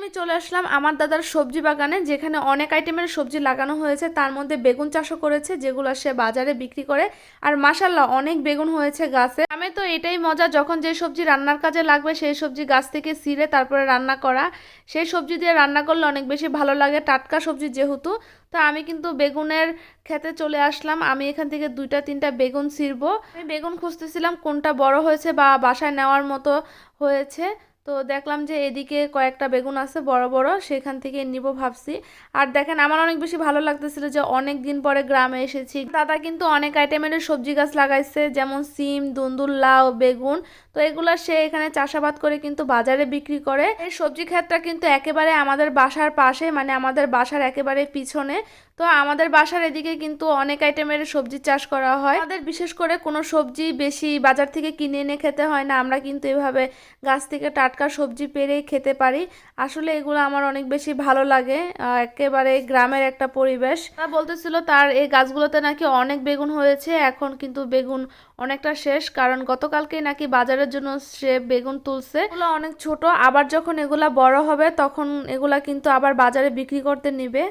আমি চলে আসলাম আমার দাদার সবজি বাগানে, যেখানে অনেক আইটেমের সবজি লাগানো হয়েছে। তার মধ্যে বেগুন চাষও করেছে, যেগুলো সে বাজারে বিক্রি করে। আর মাসাল্লাহ অনেক বেগুন হয়েছে গাছে। আমি তো এটাই মজা, যখন যে সবজি রান্নার কাজে লাগবে, সেই সবজি গাছ থেকে ছিঁড়ে তারপরে রান্না করা। সেই সবজি দিয়ে রান্না করলে অনেক বেশি ভালো লাগে, টাটকা সবজি যেহেতু। তো আমি কিন্তু বেগুনের খেতে চলে আসলাম। আমি এখান থেকে দুইটা, তিনটা বেগুন ছিঁড়বো। আমি বেগুন খুঁজতেছিলাম কোনটা বড় হয়েছে বা বাসায় নেওয়ার মতো হয়েছে। তো দেখলাম যে এদিকে কয়েকটা বেগুন আছে, বড় বড়, সেখান থেকে নিব ভাবছি। আর দেখেন, আমার অনেক বেশি ভালো লাগতেছিল যে অনেক দিন পরে গ্রামে এসেছি। দাদা কিন্তু অনেক আইটেমের সবজি গাছ লাগাইছে, যেমন সিম দুন্দুল লাউ বেগুন। তো এগুলো সে এখানে চাষাবাদ করে কিন্তু বাজারে বিক্রি করে। এই সবজি ক্ষেতটা কিন্তু একেবারে আমাদের বাসার পাশে মানে আমাদের বাসার একেবারে পিছনে। তো আমাদের বাসার এদিকে কিন্তু অনেক আইটেমের সবজি চাষ করা হয়। আমাদের বিশেষ করে কোনো সবজি বেশি বাজার থেকে কিনে এনে খেতে হয় না। আমরা কিন্তু এভাবে গাছ থেকে টাটকা সবজি পেরেই খেতে পারি। আসলে এগুলো আমার অনেক বেশি ভালো লাগে একেবারে গ্রামের একটা পরিবেশ। তা বলতেছিল তার এই গাছগুলোতে নাকি অনেক বেগুন হয়েছে, এখন কিন্তু বেগুন অনেকটা শেষ, কারণ গতকালকে নাকি বাজারের জন্য সে বেগুন তুলছে। এগুলো অনেক ছোট, আবার যখন এগুলা বড় হবে তখন এগুলা কিন্তু আবার বাজারে বিক্রি করতে নিবে।